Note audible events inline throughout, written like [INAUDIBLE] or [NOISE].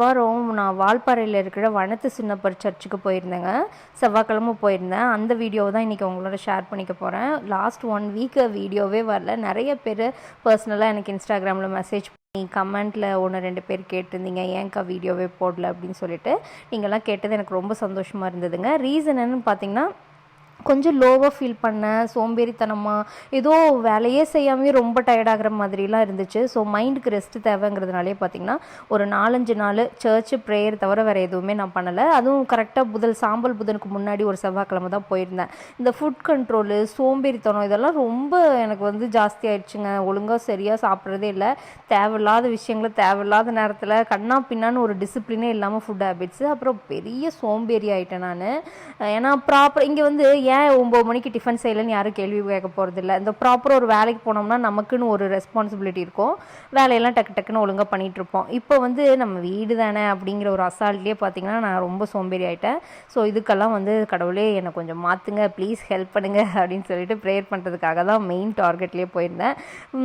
வாரம் நான் வால்பாறையில் இருக்கிற வனத்து சின்னப்பர் சர்ச்சுக்கு போயிருந்தேங்க. செவ்வாய்க்கிழமை போயிருந்தேன். அந்த வீடியோவை தான் இன்றைக்கி உங்களோட ஷேர் பண்ணிக்க போகிறேன் லாஸ்ட் ஒன் வீக்கு வீடியோவே வரல. நிறைய பேர் பர்சனலாக எனக்கு இன்ஸ்டாகிராமில் மெசேஜ் பண்ணி கமெண்ட்டில் ஒன்று ரெண்டு பேர் கேட்டிருந்தீங்க. ஏன்க்கா வீடியோவே போடல அப்படின்னு சொல்லிட்டு நீங்கள்லாம் கேட்டது எனக்கு ரொம்ப சந்தோஷமாக இருந்ததுங்க. ரீசன் என்னன்னு பார்த்தீங்கன்னா கொஞ்சம் லோவாக ஃபீல் பண்ணேன் சோம்பேறித்தனமாக ஏதோ வேலையே செய்யாமே ரொம்ப டயர்டாகிற மாதிரிலாம் இருந்துச்சு. ஸோ மைண்டுக்கு ரெஸ்ட்டு தேவைங்கிறதுனாலே பார்த்தீங்கன்னா ஒரு நாலஞ்சு நாள் சர்ச்சு ப்ரேயர் தவிர வேறு எதுவுமே நான் பண்ணலை. அதுவும் கரெக்டாக புதல் சாம்பல் புதனுக்கு முன்னாடி ஒரு செவ்வாய்க்கிழமை தான் போயிருந்தேன். இந்த ஃபுட் கண்ட்ரோலு சோம்பேறித்தனம் இதெல்லாம் ரொம்ப எனக்கு வந்து ஜாஸ்தி ஆயிடுச்சுங்க. ஒழுங்காக சரியாக சாப்பிட்றதே இல்லை. தேவையில்லாத விஷயங்களை தேவையில்லாத நேரத்தில் கண்ணா பின்னான்னு ஒரு டிசிப்ளினே இல்லாமல் ஃபுட் ஹேபிட்ஸு அப்புறம் பெரிய சோம்பேறி ஆகிட்டேன் நான். ஏன்னா ப்ராப்பர் இங்கே வந்து ஏன் ஒம்பது மணிக்கு டிஃபன் செய்யலைன்னு யாரும் கேள்வி கேட்க போகிறதில்ல இந்த ப்ராப்பராக ஒரு வேலைக்கு போனோம்னா நமக்குன்னு ஒரு ரெஸ்பான்சிபிலிட்டி இருக்கும். வேலையெல்லாம் டக்கு டக்குன்னு ஒழுங்காக பண்ணிகிட்ருப்போம் இப்போ வந்து நம்ம வீடு தானே அப்படிங்கிற ஒரு அசால்ட்லேயே பார்த்தீங்கன்னா நான் ரொம்ப சோம்பேறி ஆகிட்டேன் ஸோ இதுக்கெல்லாம் வந்து கடவுளே என்னை கொஞ்சம் மாற்றுங்க ப்ளீஸ் ஹெல்ப் பண்ணுங்க அப்படின்னு சொல்லிட்டு ப்ரேயர் பண்ணுறதுக்காக தான் மெயின் டார்கெட்லேயே போயிருந்தேன்.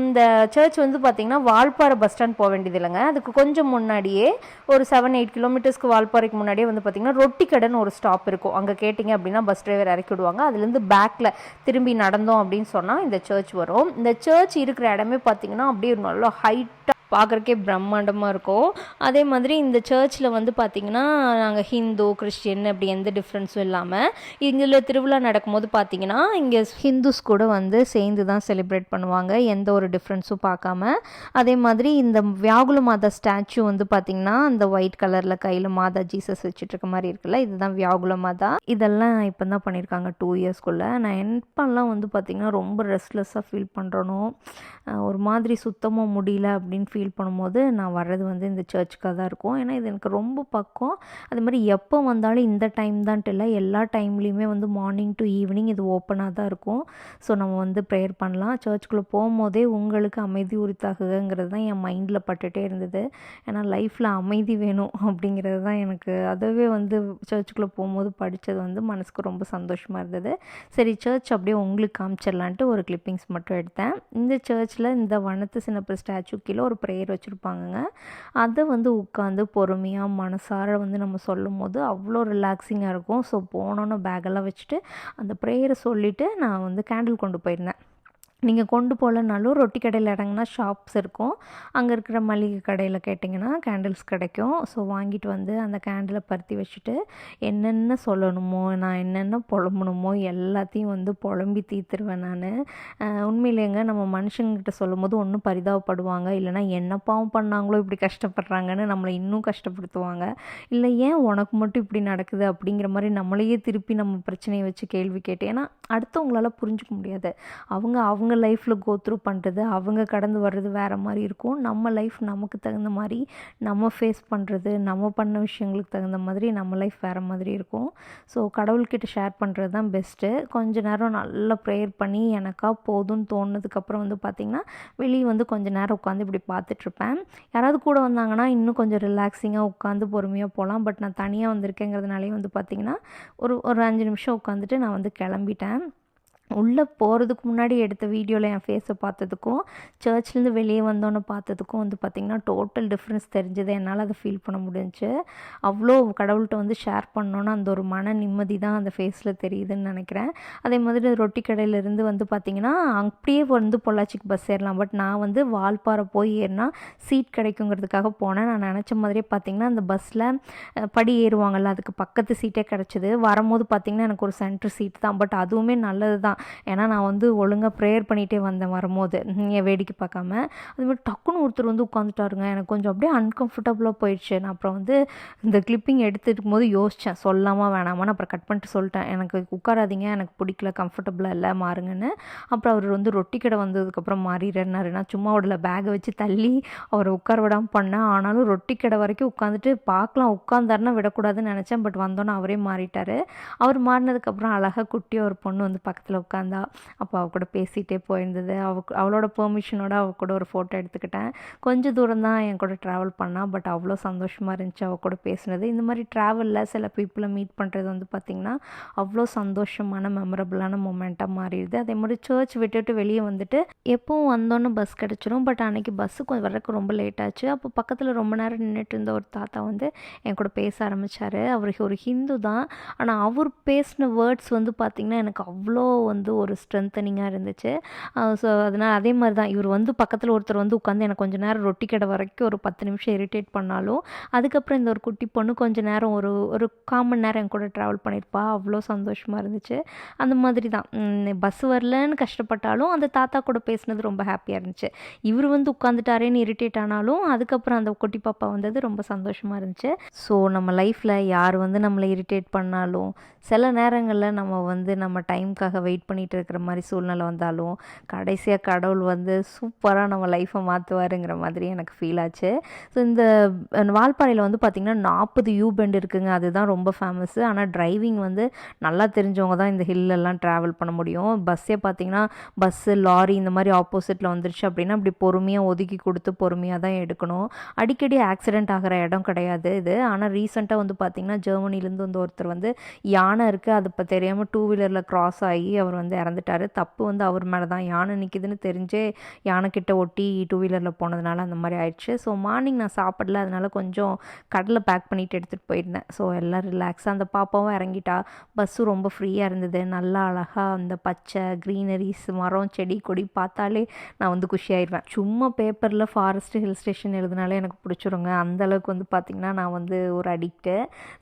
இந்த சர்ச் வந்து பார்த்திங்கன்னா வால்பாறை பஸ் ஸ்டாண்ட் போக வேண்டியது இல்லைங்க. அதுக்கு கொஞ்சம் முன்னாடியே ஒரு செவன் எயிட் கிலோமீட்டர்ஸ்க்கு வால்பாறைக்கு முன்னாடியே வந்து பார்த்திங்கன்னா ரொட்டி கடைன்னு ஒரு ஸ்டாப் இருக்கும். அங்கே கேட்டிங்க அப்படின்னா பஸ் டிரைவர் இறக்கி விடுவாங்க. அதுலேருந்து பேக்கில் திரும்பி நடந்தோம் அப்படின்னு சொன்னால் இந்த சர்ச் வரும். இந்த சர்ச் இருக்கிற இடமே பார்த்திங்கன்னா அப்படியே ஒரு நல்ல ஹைட்டாக பார்க்குறக்கே பிரம்மாண்டமாக இருக்கும். அதே மாதிரி இந்த சர்ச்சில் வந்து பார்த்திங்கன்னா நாங்கள் ஹிந்து கிறிஸ்டின் அப்படி எந்த டிஃப்ரென்ஸும் இல்லாமல் இதில் திருவிழா நடக்கும்போது பார்த்திங்கன்னா இங்கே ஹிந்துஸ் கூட வந்து சேர்ந்து தான் செலிப்ரேட் பண்ணுவாங்க. எந்த ஒரு டிஃப்ரென்ஸும் பார்க்காம. அதே மாதிரி இந்த வியாகுல மாதா ஸ்டாச்சு வந்து பார்த்திங்கன்னா அந்த ஒயிட் கலரில் கையில் மாதா ஜீசஸ் வச்சுட்டு இருக்க மாதிரி இருக்குல்ல இதுதான் வியாகுல மாதா. இதெல்லாம் இப்போ தான் பண்ணியிருக்காங்க டூ இயர்ஸ்க்குள்ளே நான் எப்பெல்லாம் வந்து பார்த்திங்கன்னா ரொம்ப ரெஸ்ட்லெஸ்ஸாக ஃபீல் பண்ணுறணும் ஒரு மாதிரி சுத்தமாக முடியல அப்படின்னு ஃபீல் ஃபீல் பண்ணும்போது நான் வர்றது வந்து இந்த சர்ச்சுக்காக தான் இருக்கும். ஏன்னா இது எனக்கு ரொம்ப பக்கம் அது மாதிரி எப்போ வந்தாலும் இந்த டைம் தான்ட்டு இல்லை எல்லா டைம்லேயுமே வந்து மார்னிங் டு ஈவினிங் இது ஓப்பனாக தான் இருக்கும். ஸோ நம்ம வந்து ப்ரேயர் பண்ணலாம். சர்ச்சுக்குள்ளே போகும்போதே உங்களுக்கு அமைதி உரித்தாகுங்கிறது தான் என் மைண்டில் பட்டுகிட்டே இருந்தது. ஏன்னா லைஃப்பில் அமைதி வேணும் [LAUGHS] அப்படிங்கிறது தான் எனக்கு. அதுவே வந்து சர்ச்சுக்குள்ளே போகும்போது படித்தது வந்து மனசுக்கு ரொம்ப சந்தோஷமாக இருந்தது. சரி சர்ச் அப்படியே உங்களுக்கு காமிச்சிடலான்ட்டு ஒரு கிளிப்பிங்ஸ் மட்டும் எடுத்தேன். இந்த சர்ச்சில் இந்த வனத்து சின்னப்பர் ஸ்டாச்சு கீழே ஒரு ப்ரேயர் வச்சுருப்பாங்கங்க. அதை வந்து உட்காந்து பொறுமையாக மனசார வந்து நம்ம சொல்லும் போது அவ்வளோ ரிலாக்ஸிங்காக இருக்கும். ஸோ போனோன்னு பேக்கெல்லாம் வச்சுட்டு அந்த ப்ரேயரை சொல்லிவிட்டு நான் வந்து கேண்டில் கொண்டு போயிருந்தேன். நீங்கள் கொண்டு போகலனாலும் ரொட்டி கடையில் இறங்கினா ஷாப்ஸ் இருக்கும். அங்கே இருக்கிற மளிகை கடையில் கேட்டிங்கன்னா கேண்டில்ஸ் கிடைக்கும். ஸோ வாங்கிட்டு வந்து அந்த கேண்டிலை பருத்தி வச்சுட்டு என்னென்ன சொல்லணுமோ நான் என்னென்ன புலம்பணுமோ எல்லாத்தையும் வந்து புலம்பி தீர்த்துருவேன் நான். உண்மையிலேங்க நம்ம மனுஷங்கிட்ட சொல்லும் போது ஒன்றும் பரிதாபப்படுவாங்க. இல்லைனா என்ன பாவம் பண்ணாங்களோ இப்படி கஷ்டப்படுறாங்கன்னு நம்மளை இன்னும் கஷ்டப்படுத்துவாங்க. இல்லை ஏன் உனக்கு மட்டும் இப்படி நடக்குது அப்படிங்கிற மாதிரி நம்மளையே திருப்பி நம்ம பிரச்சனையை வச்சு கேள்வி கேட்டு ஏன்னா அடுத்தவங்களால புரிஞ்சுக்க முடியாது. அவங்க அவங்க லைஃப்பில் கோ த்ரூ பண்ணுறது அவங்க கடந்து வர்றது வேறு மாதிரி இருக்கும். நம்ம லைஃப் நமக்கு தகுந்த மாதிரி நம்ம ஃபேஸ் பண்ணுறது நம்ம பண்ண விஷயங்களுக்கு தகுந்த மாதிரி நம்ம லைஃப் வேறு மாதிரி இருக்கும். ஸோ கடவுள்கிட்ட ஷேர் பண்ணுறது தான் பெஸ்ட்டு கொஞ்ச நேரம் நல்லா ப்ரேயர் பண்ணி எனக்கா போதும்னு தோணுனதுக்கப்புறம் வந்து பார்த்திங்கன்னா வெளியே வந்து கொஞ்ச நேரம் உட்காந்து இப்படி பார்த்துட்ருப்பேன் யாராவது கூட வந்தாங்கன்னா இன்னும் கொஞ்சம் ரிலாக்ஸிங்காக உட்காந்து பொறுமையாக போகலாம் பட் நான் தனியாக வந்திருக்கேங்கிறதுனாலே வந்து பார்த்திங்கன்னா ஒரு ஒரு அஞ்சு நிமிஷம் உட்காந்துட்டு நான் வந்து கிளம்பிட்டேன். உள்ளே போகிறதுக்கு முன்னாடி எடுத்த வீடியோவில் என் ஃபேஸை பார்த்ததுக்கும் சர்ச்லேருந்து வெளியே வந்தோன்னு பார்த்ததுக்கும் வந்து பார்த்திங்கன்னா டோட்டல் டிஃப்ரென்ஸ் தெரிஞ்சது. என்னால் அதை ஃபீல் பண்ண முடிஞ்சுச்சு அவ்வளோ கடவுள்கிட்ட வந்து ஷேர் பண்ணோன்னு அந்த ஒரு மன நிம்மதி தான் அந்த ஃபேஸில் தெரியுதுன்னு நினைக்கிறேன். அதே மாதிரி ரொட்டி கடையிலேருந்து வந்து பார்த்திங்கன்னா அப்படியே வந்து பொள்ளாச்சிக்கு பஸ் ஏறலாம். பட் நான் வந்து வால்பாறை போய் ஏறினா சீட் கிடைக்குங்கிறதுக்காக போனேன். நான் நினச்ச மாதிரியே பார்த்திங்கன்னா அந்த பஸ்ஸில் படி ஏறுவாங்கள்ல அதுக்கு பக்கத்து சீட்டே கிடச்சிது. வரும்போது பார்த்திங்கன்னா எனக்கு ஒரு சென்டர் சீட் தான். பட் அதுவுமே நல்லது தான் ஏன்னா நான் வந்து ஒழுங்காக ப்ரேயர் பண்ணிகிட்டே வந்தேன் வரும்போது. என் வேடிக்கை பார்க்காம. அதுமாதிரி டக்குன்னு ஒருத்தர் வந்து உட்காந்துட்டாருங்க எனக்கு கொஞ்சம் அப்படியே அன்கம்ஃபர்டபுளாக போயிடுச்சு. நான் அப்புறம் வந்து இந்த கிளிப்பிங் எடுத்துருக்கும் போது யோசித்தேன் சொல்லாமா வேணாமான்னு அப்புறம் கட் பண்ணிட்டு சொல்லிட்டேன். எனக்கு உட்காராதீங்க எனக்கு பிடிக்கல கம்ஃபர்டபுளாக இல்லை மாறுங்கன்னு. அப்புறம் அவர் வந்து ரொட்டி கடை வந்ததுக்கப்புறம் மாறிடுறாரு நான் சும்மா உடல பேகை வச்சு தள்ளி அவரை உட்கார விடாமல் பண்ணேன். ஆனாலும் ரொட்டி கடை வரைக்கும் உட்காந்துட்டு பார்க்கலாம். உட்காந்தாருன்னா விடக்கூடாதுன்னு நினச்சேன். பட் வந்தோன்னே அவரே மாறிட்டார். அவர் மாறினதுக்கப்புறம் அழகாக குட்டியாக ஒரு பொண்ணு வந்து பக்கத்தில் உட்காந்து உட்காந்தா அப்போ அவ கூட பேசிகிட்டே போயிருந்தது. அவ அவளோட பெர்மிஷனோட அவள் கூட ஒரு ஃபோட்டோ எடுத்துக்கிட்டேன். கொஞ்சம் தூரம் தான் என் கூட ட்ராவல் பண்ணால் பட் அவ்வளோ சந்தோஷமாக இருந்துச்சு அவள் கூட பேசினது. இந்த மாதிரி ட்ராவலில் சில பீப்புளை மீட் பண்ணுறது வந்து பார்த்திங்கன்னா அவ்வளோ சந்தோஷமான மெமரபுளான மூமெண்ட்டாக மாறிடுது. அதே மாதிரி சர்ச் விட்டுட்டு வெளியே வந்துட்டு எப்பவும் வந்தோன்னு பஸ் கிடச்சிரும். பட் அன்றைக்கி பஸ்ஸு கொஞ்சம் வர்றதுக்கு ரொம்ப லேட் ஆச்சு. அப்போ பக்கத்தில் ரொம்ப நேரம் நின்றுட்டு இருந்த ஒரு தாத்தா வந்து என் கூட பேச ஆரம்பித்தார் அவர் ஒரு ஹிந்து தான். ஆனால் அவர் பேசின வேர்ட்ஸ் வந்து பார்த்திங்கன்னா எனக்கு அவ்வளோ வந்து ஒரு ஸ்ட்ரென்த்தனிங்காக இருந்துச்சு. ஸோ அதனால் அதே மாதிரி தான் இவர் வந்து பக்கத்தில் ஒருத்தர் வந்து உட்காந்து எனக்கு கொஞ்சம் நேரம் ரொட்டி கடை வரைக்கும் ஒரு பத்து நிமிஷம் இரிட்டேட் பண்ணாலும் அதுக்கப்புறம் இந்த ஒரு குட்டி பொண்ணு கொஞ்சம் நேரம் ஒரு ஒரு காமன் நேரம் என் கூட ட்ராவல் பண்ணியிருப்பா. அவ்வளோ சந்தோஷமாக இருந்துச்சு. அந்த மாதிரி தான் பஸ் வரலன்னு கஷ்டப்பட்டாலும் அந்த தாத்தா கூட பேசினது ரொம்ப ஹாப்பியாக இருந்துச்சு. இவர் வந்து உட்காந்துட்டாரேன்னு இரிட்டேட் ஆனாலும் அதுக்கப்புறம் அந்த குட்டி பாப்பா வந்தது ரொம்ப சந்தோஷமாக இருந்துச்சு. ஸோ நம்ம லைஃப்பில் யார் வந்து நம்மளை இரிட்டேட் பண்ணாலும் சில நேரங்களில் நம்ம வந்து நம்ம டைமுக்காக வெயிட் பண்ணிகிட்டு இருக்கிற மாதிரி சூழ்நிலை வந்தாலும் கடைசியாக கடவுள் வந்து சூப்பராக நம்ம லைஃப்பை மாற்றுவாருங்கிற மாதிரி எனக்கு ஃபீல் ஆச்சு. ஸோ இந்த வால்பாறையில் வந்து பார்த்திங்கன்னா நாற்பது யூ பெண்ட் இருக்குங்க. அதுதான் ரொம்ப ஃபேமஸ்ஸு ஆனால் டிரைவிங் வந்து நல்லா தெரிஞ்சவங்க தான் இந்த ஹில்லெல்லாம் ட்ராவல் பண்ண முடியும். பஸ்ஸே பார்த்திங்கன்னா பஸ்ஸு லாரி இந்த மாதிரி ஆப்போசிட்டில் வந்துருச்சு அப்படின்னா அப்படி பொறுமையாக ஒதுக்கி கொடுத்து பொறுமையாக தான் எடுக்கணும். அடிக்கடி ஆக்சிடெண்ட் ஆகிற இடம் கிடையாது இது. ஆனால் ரீசெண்டாக வந்து பார்த்திங்கன்னா ஜெர்மனிலேருந்து வந்து ஒருத்தர் வந்து யானை இருக்குது அது இப்போ தெரியாமல் டூ வீலரில் க்ராஸ் ஆகி அவர் வந்து இறந்துட்டார். தப்பு வந்து அவர் மேலே தான் யானை நிற்கிதுன்னு தெரிஞ்சே யானைக்கிட்ட ஒட்டி டூ வீலரில் போனதுனால அந்த மாதிரி ஆயிடுச்சு. ஸோ மார்னிங் நான் சாப்பிடல. அதனால கொஞ்சம் கடலை பேக் பண்ணிட்டு எடுத்துகிட்டு போயிருந்தேன். ஸோ எல்லாம் ரிலாக்ஸாக அந்த பாப்பாவும் இறங்கிட்டா. பஸ்ஸும் ரொம்ப ஃப்ரீயாக இருந்தது. நல்லா அழகாக அந்த பச்சை க்ரீனரிஸ் மரம் செடி கொடி பார்த்தாலே நான் வந்து குஷியாயிடுவேன் சும்மா பேப்பரில் ஃபாரஸ்ட் ஹில் ஸ்டேஷன் எழுதினாலே எனக்கு பிடிச்சிருங்க. அந்தளவுக்கு வந்து பார்த்திங்கன்னா நான் வந்து ஒரு அடிக்ட்டு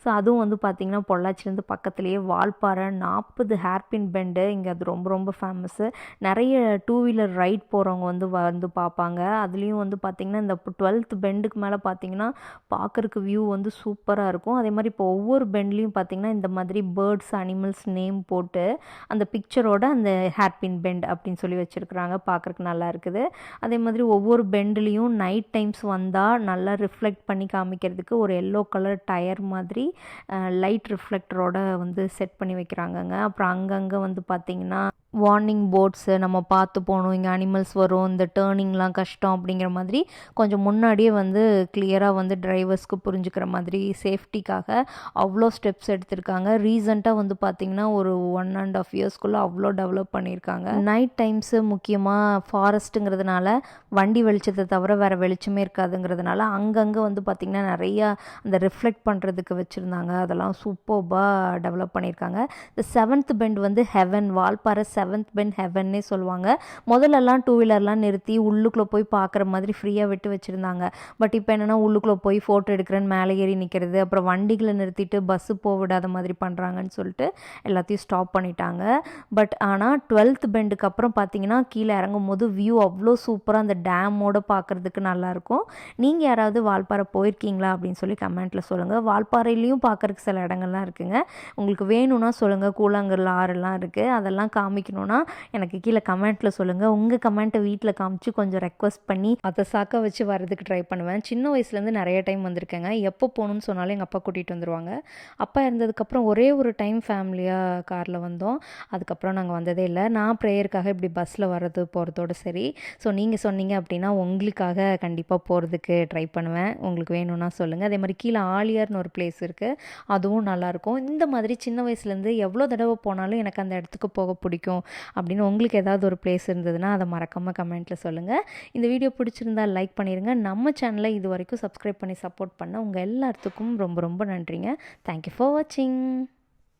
ஸோ அதுவும் வந்து பார்த்திங்கன்னா பொள்ளாச்சிலேருந்து பக்கத்துலேயே வால்பாறை நாற்பது ஹேர்பின் பெண்டு இங்கே அது ரொம்ப ரொம்ப ஃபேமஸ்ஸு நிறைய டூ வீலர் ரைட் போகிறவங்க வந்து வந்து பார்ப்பாங்க. அதுலேயும் வந்து பார்த்திங்கன்னா இந்த டுவெல்த் பெண்டுக்கு மேலே பார்த்திங்கன்னா பார்க்குறக்கு வியூ வந்து சூப்பராக இருக்கும். அதே மாதிரி இப்போ ஒவ்வொரு பெண்ட்லேயும் பார்த்திங்கன்னா இந்த மாதிரி பேர்ட்ஸ் அனிமல்ஸ் நேம் போட்டு அந்த பிக்சரோட அந்த ஹேர்பின் பெண்ட் அப்படின்னு சொல்லி வச்சுருக்குறாங்க. பார்க்குறக்கு நல்லா இருக்குது. அதே மாதிரி ஒவ்வொரு பெண்ட்லேயும் நைட் டைம்ஸ் வந்தால் நல்லா ரிஃப்ளெக்ட் பண்ணி காமிக்கிறதுக்கு ஒரு எல்லோ கலர் டயர் மாதிரி லைட் ரிஃப்ளெக்டரோட வந்து செட் பண்ணி வைக்கிறாங்கங்க. அப்புறம் அங்கங்கே வந்து பார்த்திங்கன்னா பார்த்தீங்கன்னா வார்னிங் போர்ட்ஸு நம்ம பார்த்து போகணும் இங்கே அனிமல்ஸ் வரும் இந்த டேர்னிங்லாம் கஷ்டம் அப்படிங்கிற மாதிரி கொஞ்சம் முன்னாடியே வந்து கிளியராக வந்து டிரைவர்ஸ்க்கு புரிஞ்சுக்கிற மாதிரி சேஃப்டிக்காக அவ்வளோ ஸ்டெப்ஸ் எடுத்திருக்காங்க. ரீசண்டாக வந்து பார்த்திங்கன்னா ஒரு ஒன் அண்ட் ஆஃப் இயர்ஸ்க்குள்ளே அவ்வளோ டெவலப் பண்ணியிருக்காங்க. நைட் டைம்ஸு முக்கியமாக ஃபாரஸ்ட்டுங்கிறதுனால வண்டி வெளிச்சத்தை தவிர வேறு வெளிச்சமே இருக்காதுங்கிறதுனால அங்கங்கே வந்து பார்த்திங்கன்னா நிறையா அந்த ரிஃப்ளெக்ட் பண்ணுறதுக்கு வச்சுருந்தாங்க. அதெல்லாம் சூப்பர்பாக டெவலப் பண்ணியிருக்காங்க. இந்த செவன்த் பெண்ட் வந்து ஹெவன் வால்பாறை செவன்த் பெண்ட் ஹெவன்னே சொல்லுவாங்க. முதல்லலாம் டூ வீலர்லாம் நிறுத்தி உள்ளுக்குள்ளே போய் பார்க்குற மாதிரி ஃப்ரீயாக விட்டு வச்சுருந்தாங்க. பட் இப்போ என்னென்னா உள்ளுக்குள்ளே போய் ஃபோட்டோ எடுக்கிறேன்னு மேலே ஏறி நிற்கிறது அப்புறம் வண்டிகளை நிறுத்திட்டு பஸ்ஸு போக விடாத மாதிரி பண்ணுறாங்கன்னு சொல்லிட்டு எல்லாத்தையும் ஸ்டாப் பண்ணிட்டாங்க. பட் ஆனால் டுவெல்த் பெண்டுக்கு அப்புறம் பார்த்தீங்கன்னா கீழே இறங்கும் போது வியூ அவ்வளோ சூப்பராக அந்த டேமோட பார்க்குறதுக்கு நல்லாயிருக்கும் நீங்கள் யாராவது வால்பாறை போயிருக்கீங்களா அப்படின்னு சொல்லி கமெண்ட்டில் சொல்லுங்கள் வால்பாறையிலையும் பார்க்குறக்கு சில இடங்கள்லாம் இருக்குங்க. உங்களுக்கு வேணும்னா சொல்லுங்கள் கூழாங்கல் ஆறுலாம் இருக்குது அதெல்லாம் காமிக்கணும்னா எனக்கு கீழே கமெண்ட்டில் சொல்லுங்கள் உங்கள் கமெண்ட்டை வீட்டில் காமிச்சு கொஞ்சம் ரெக்வஸ்ட் பண்ணி அதை சாக்க வச்சு வரதுக்கு ட்ரை பண்ணுவேன். சின்ன வயசுலேருந்து நிறைய டைம் வந்திருக்கேங்க. எப்போ போகணுன்னு சொன்னாலும் எங்கள் அப்பா கூட்டிகிட்டு வந்துடுவாங்க அப்பா இருந்ததுக்கப்புறம் ஒரே ஒரு டைம் ஃபேமிலியாக காரில் வந்தோம். அதுக்கப்புறம் நாங்கள் வந்ததே இல்லை. நான் ப்ரேயருக்காக இப்படி பஸ்ஸில் வர்றது போகிறதோட சரி. ஸோ நீங்கள் சொன்னீங்க அப்படின்னா உங்களுக்காக கண்டிப்பாக போகிறதுக்கு ட்ரை பண்ணுவேன். உங்களுக்கு வேணும்னா சொல்லுங்கள் அதே மாதிரி கீழே ஆலியார்னு ஒரு பிளேஸ் இருக்குது அதுவும் நல்லாயிருக்கும் இந்த மாதிரி சின்ன வயசுலேருந்து எவ்வளோ தடவை போனாலும் எனக்கு அந்த இடத்துக்கு போக பிடிக்கும். அப்படின்னு உங்களுக்கு ஏதாவது ஒரு பிளேஸ் இருந்ததுன்னா அதை மறக்காமல் கமெண்ட்டில் சொல்லுங்கள் இந்த வீடியோ பிடிச்சிருந்தா லைக் பண்ணிடுங்க நம்ம சேனலை இது வரைக்கும் சப்ஸ்கிரைப் பண்ணி சப்போர்ட் பண்ண உங்கள் எல்லாத்துக்கும் ரொம்ப ரொம்ப நன்றிங்க. தேங்க்யூ ஃபார் வாட்சிங்